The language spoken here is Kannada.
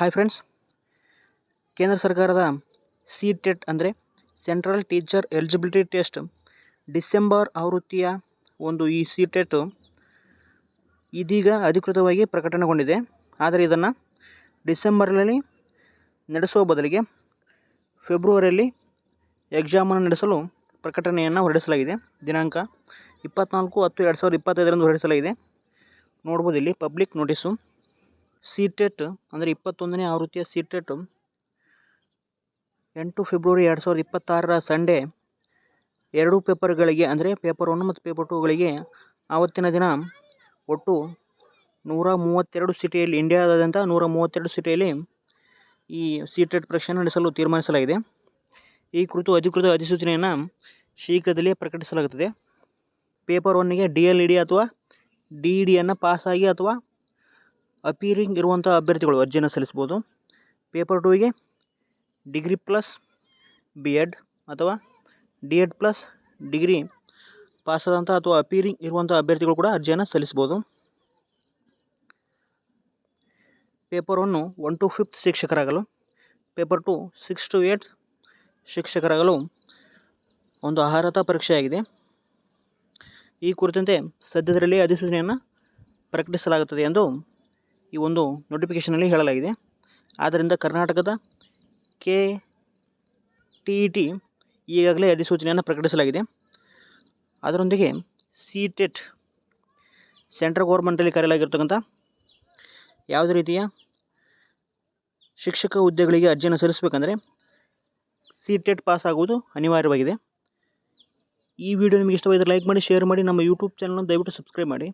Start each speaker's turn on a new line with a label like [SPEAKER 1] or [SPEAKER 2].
[SPEAKER 1] ಹಾಯ್ ಫ್ರೆಂಡ್ಸ್ ಕೇಂದ್ರ ಸರ್ಕಾರದ ಸಿ ಟೆಟ್ ಅಂದರೆ central teacher eligibility test December ಆವೃತ್ತಿಯ ಒಂದು ಈ ಸಿ ಟೆಟ್ ಇದೀಗ ಅಧಿಕೃತವಾಗಿ ಪ್ರಕಟಣೆಗೊಂಡಿದೆ ಆದರೆ ಇದನ್ನು ಡಿಸೆಂಬರ್ನಲ್ಲಿ ನಡೆಸುವ ಬದಲಿಗೆ ಫೆಬ್ರವರಿಯಲ್ಲಿ ಎಕ್ಸಾಮನ್ನು ನಡೆಸಲು ಪ್ರಕಟಣೆಯನ್ನು ಹೊರಡಿಸಲಾಗಿದೆ. ದಿನಾಂಕ ಇಪ್ಪತ್ನಾಲ್ಕು ಹತ್ತು ಎರಡು ಸಾವಿರದ ಇಪ್ಪತ್ತೈದರಂದು ಹೊರಡಿಸಲಾಗಿದೆ. ನೋಡ್ಬೋದು ಇಲ್ಲಿ ಪಬ್ಲಿಕ್ ನೋಟಿಸು ಸಿ ಟೆಟ್ ಅಂದರೆ ಇಪ್ಪತ್ತೊಂದನೇ ಆವೃತ್ತಿಯ ಸಿಟೆಟ್. ಎಂಟು ಫೆಬ್ರವರಿ ಎರಡು ಸಾವಿರದ ಇಪ್ಪತ್ತಾರರ ಸಂಡೇ ಎರಡೂ ಪೇಪರ್ಗಳಿಗೆ ಅಂದರೆ ಪೇಪರ್ ಒನ್ ಮತ್ತು ಪೇಪರ್ ಟೂಗಳಿಗೆ ಆವತ್ತಿನ ದಿನ ಒಟ್ಟು ನೂರ ಮೂವತ್ತೆರಡು ಸಿಟಿಯಲ್ಲಿ ಇಂಡಿಯಾದಾದ್ಯಂತ ನೂರ ಮೂವತ್ತೆರಡು ಸಿಟಿಯಲ್ಲಿ ಈ ಸಿಟೆಟ್ ಪರೀಕ್ಷೆ ನಡೆಸಲು ತೀರ್ಮಾನಿಸಲಾಗಿದೆ. ಈ ಕುರಿತು ಅಧಿಕೃತ ಅಧಿಸೂಚನೆಯನ್ನು ಶೀಘ್ರದಲ್ಲೇ ಪ್ರಕಟಿಸಲಾಗುತ್ತದೆ. ಪೇಪರ್ ಒನ್ನಿಗೆ ಡಿ ಎಲ್ ಇ ಡಿ ಅಥವಾ ಡಿ ಇ ಡಿಯನ್ನು ಪಾಸಾಗಿ ಅಥವಾ ಅಪೀರಿಂಗ್ ಇರುವಂಥ ಅಭ್ಯರ್ಥಿಗಳು ಅರ್ಜಿಯನ್ನು ಸಲ್ಲಿಸ್ಬೋದು ಪೇಪರ್ ಟೂಗೆ ಡಿಗ್ರಿ ಪ್ಲಸ್ ಬಿ ಎಡ್ ಅಥವಾ ಡಿ ಎಡ್ ಪ್ಲಸ್ ಡಿಗ್ರಿ ಪಾಸಾದಂಥ ಅಥವಾ ಅಪೀರಿಂಗ್ ಇರುವಂಥ ಅಭ್ಯರ್ಥಿಗಳು ಕೂಡ ಅರ್ಜಿಯನ್ನು ಸಲ್ಲಿಸ್ಬೋದು paper one one to fifth ಶಿಕ್ಷಕರಾಗಲು paper two six to eight ಶಿಕ್ಷಕರಾಗಲು ಒಂದು ಅರ್ಹತಾ ಪರೀಕ್ಷೆಯಾಗಿದೆ. ಈ ಕುರಿತಂತೆ ಸದ್ಯದಲ್ಲಿ ಅಧಿಸೂಚನೆಯನ್ನು ಪ್ರಕಟಿಸಲಾಗುತ್ತದೆ ಎಂದು ಈ ಒಂದು ನೋಟಿಫಿಕೇಶನಲ್ಲಿ ಹೇಳಲಾಗಿದೆ. ಆದ್ದರಿಂದ ಕರ್ನಾಟಕದ ಕೆ ಟಿ ಇ ಟಿ ಈಗಾಗಲೇ ಅಧಿಸೂಚನೆಯನ್ನು ಪ್ರಕಟಿಸಲಾಗಿದೆ. ಅದರೊಂದಿಗೆ ಸಿ ಟೆಟ್ ಸೆಂಟ್ರಲ್ ಗೌರ್ಮೆಂಟಲ್ಲಿ ಕರೆಯಲಾಗಿರ್ತಕ್ಕಂಥ ಯಾವುದೇ ರೀತಿಯ ಶಿಕ್ಷಕ ಹುದ್ದೆಗಳಿಗೆ ಅರ್ಜಿಯನ್ನು ಸಲ್ಲಿಸಬೇಕಂದ್ರೆ ಸಿ ಟೆಟ್ ಪಾಸ್ ಆಗುವುದು ಅನಿವಾರ್ಯವಾಗಿದೆ. ಈ ವಿಡಿಯೋ ನಿಮಗೆ ಇಷ್ಟವಾದರೆ ಲೈಕ್ ಮಾಡಿ ಶೇರ್ ಮಾಡಿ, ನಮ್ಮ ಯೂಟ್ಯೂಬ್ ಚಾನಲ್ನ ದಯವಿಟ್ಟು ಸಬ್ಸ್ಕ್ರೈಬ್ ಮಾಡಿ.